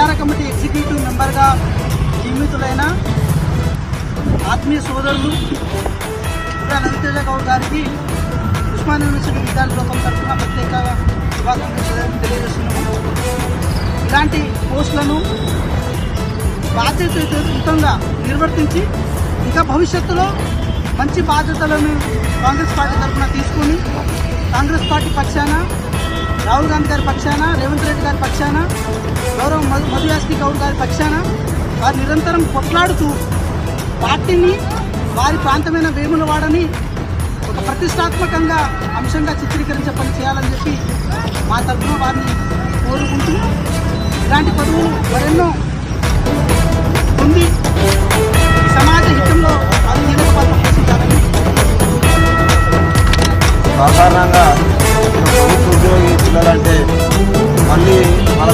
ప్రచార committee executive మెంబర్గా నియమితులైన ఆత్మీయ సోదరులు నందితేజ గౌడ్ గారికి ఉస్మాన్ యూనివర్సిటీ విద్యార్థి లోకం తరఫున ప్రత్యేక శుభాకాంక్షలు తెలియజేస్తున్నాము. ఇలాంటి పోస్టులను బాధ్యతయుతంగా నిర్వర్తించి ఇంకా భవిష్యత్తులో మంచి బాధ్యతలను కాంగ్రెస్ పార్టీ తరఫున తీసుకొని కాంగ్రెస్ పార్టీ పక్షాన రాహుల్ గాంధీ గారి పక్షాన రేవంత్ రెడ్డి గారి పక్షాన గౌరవ మధు మధుయాస్కి గౌడ్ గారి పక్షాన వారు నిరంతరం కొట్లాడుతూ పార్టీని వారి ప్రాంతమైన వేములవాడని ఒక ప్రతిష్టాత్మకంగా అంశంగా చిత్రీకరించే పని చేయాలని చెప్పి మా తరఫున వారిని కోరుకుంటూ ఇలాంటి పదవులు మరెన్నో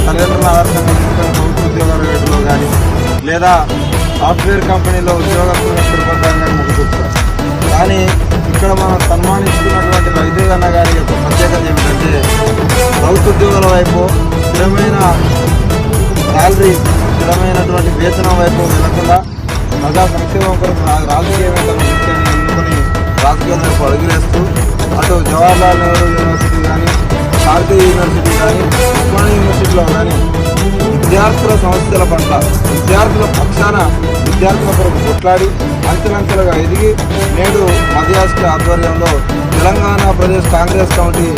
తల్లిదండ్రుల ఆధారంగా ప్రభుత్వ ఉద్యోగాల రేటులో కానీ లేదా సాఫ్ట్వేర్ కంపెనీలో ఉద్యోగస్తులు స్థిరపడ్డాన్ని కానీ చూపుతారు కానీ ఇక్కడ మనం సన్మానిస్తున్నటువంటి వైద్యులు గారి యొక్క ప్రత్యేకత ఏమిటంటే ప్రభుత్వ ఉద్యోగుల వైపు స్థిరమైన శాలరీ స్థిరమైనటువంటి వేతనం వైపు వెళ్ళకుండా ప్రజా సంక్షేమం కొరకు రా- రాజకీయవేత్తల ముఖ్యాన్ని ఎన్నుకొని రాజకీయాల వైపు అడుగులేస్తూ అటు జవహర్లాల్ నెహ్రూ యూనివర్సిటీ కానీ భారతీయ యూనివర్సిటీ కానీ ఉస్మానియా యూనివర్సిటీలో కానీ విద్యార్థుల సమస్యల పట్ల విద్యార్థుల పక్షాన విద్యార్థుల కొరకు కొట్లాడి అంచెలంచెలుగా ఎదిగి నేడు మధ్యాస్కి ఆధ్వర్యంలో Telangana Pradesh Congress committee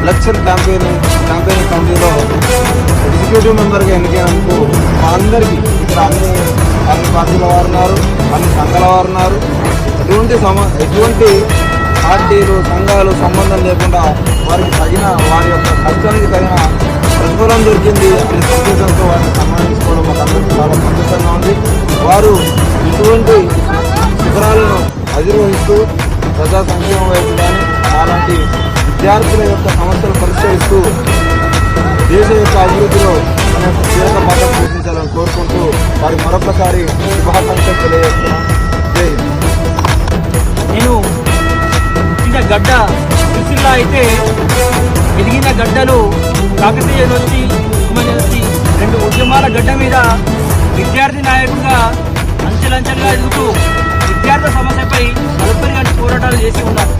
election campaign campaign కమిటీలో ఎగ్జిక్యూటివ్ మెంబర్గా ఎన్నికైనందుకు మా అందరికీ ఇక్కడ అన్ని అన్ని పార్టీల వారు ఉన్నారు అన్ని సంఘాల వారు ఉన్నారు. ఎటువంటి సమ ఎటువంటి పార్టీలు సంఘాలు సంబంధం లేకుండా వారికి తగిన వారి యొక్క ఖర్చునికి తగిన ప్రతిఫలం దొరికింది అనే సందేశంతో వారిని సన్మానించుకోవడం మాకు అందరికీ చాలా సంతోషంగా ఉంది. వారు ఇటువంటి శిబిరాలను అధిరోహిస్తూ ప్రజా సంక్షేమం వైపు కానీ అలాంటి విద్యార్థుల యొక్క సమస్యలు పరిష్కరిస్తూ దేశ యొక్క అభివృద్ధిలో మన యొక్క కీలక పాత్ర పోషించాలని కోరుకుంటూ వారి మరొకసారి శుభాకాంక్షలు తెలియజేస్తున్నాం గడ్డ సిరిసిల్ల అయితే ఎదిగిన గడ్డలు కాకతీయ యూనివర్సిటీ ఉస్మాన్ రెండు ఉద్యమాల గడ్డ మీద విద్యార్థి నాయకుడుగా అంచెలంచెలుగా ఎదుగుతూ విద్యార్థుల సమస్యపై నలభై పోరాటాలు చేసి ఉన్నారు.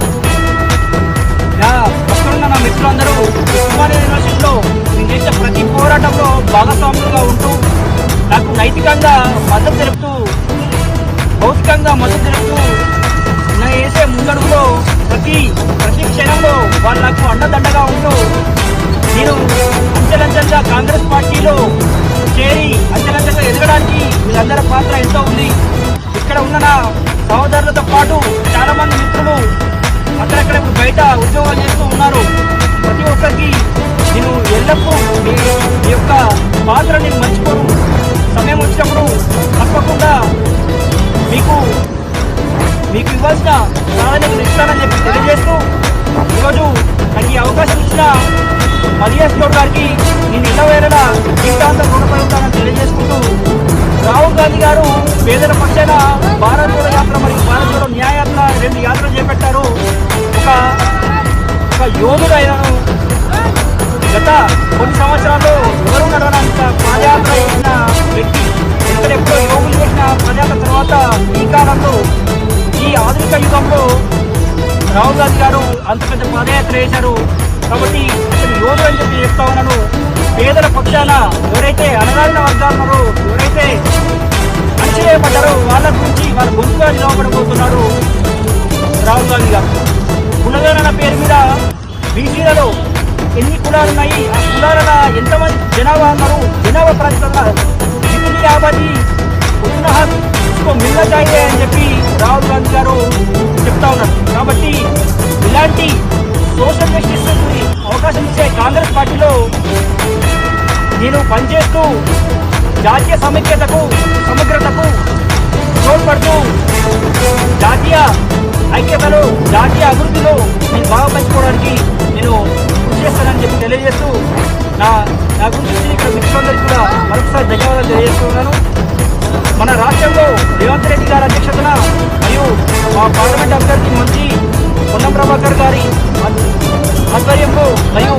పాత్ర నేను మర్చిపోను. సమయం వచ్చినప్పుడు తప్పకుండా మీకు మీకు ఇవ్వాల్సిన ప్రాధాన్యత ఇస్తానని చెప్పి తెలియజేస్తూ ఈరోజు నాకు ఈ అవకాశం ఇచ్చిన మలియాస్ గౌడ్ గారికి నేను ఇళ్ళవేళ జీవితాంతం రుణపడుతానని తెలియజేసుకుంటూ రాహుల్ గాంధీ గారు పేదల పక్షాన భారత్ జోడో యాత్ర మరియు భారత్ జోడో న్యాయయాత్ర రెండు యాత్రలు చేపట్టారు. ఒక ఒక యోధుడు కాలంలో ఈ ఆధునిక యుగంలో రాహుల్ గాంధీ గారు అంత పెద్ద పాదయాత్ర చేశారు కాబట్టి అతను యోధుడు అని చెప్పి చెప్తా ఉన్నాను. పేదల పక్షాన ఎవరైతే అనగారిన వర్గాలు ఉన్నారో ఎవరైతే అణచివేయబడ్డారో వాళ్ళ గురించి వాళ్ళ గొంతుగా నిలవబడబోతున్నారు రాహుల్ గాంధీ గారు. కులగణన పేరు మీద బీసీలలో ఎన్ని కులాలు ఉన్నాయి? ఆ కులాలన ఎంతమంది జనాభా ఉన్నారు? జనాభా ప్రకటన జితిని యాభది ఉత్తున మిల్ల అని చెప్పి రాహుల్ గాంధీ గారు చెప్తా ఉన్నారు. కాబట్టి ఇలాంటి సోషల్ జస్టిస్ అవకాశం ఇచ్చే కాంగ్రెస్ పార్టీలో నేను పనిచేస్తూ జాతీయ సమైక్యతకు సమగ్రతకు తోడ్పడుతూ జాతీయ ఐక్యతలో జాతీయ అభివృద్ధిలో నేను బాగా పంచుకోవడానికి నేను కృషి చేస్తానని చెప్పి తెలియజేస్తూ నా నా గురించి ఇక్కడ మిత్రులందరికీ కూడా మరొకసారి ధన్యవాదాలు తెలియజేస్తున్నాను మన రాష్ట్రంలో రేవంత్ రెడ్డి గారి అధ్యక్షతన మరియు మా పార్లమెంట్ అభ్యర్థి మంత్రి పొన్నం ప్రభాకర్ గారి ఆధ్వర్యంలో మరియు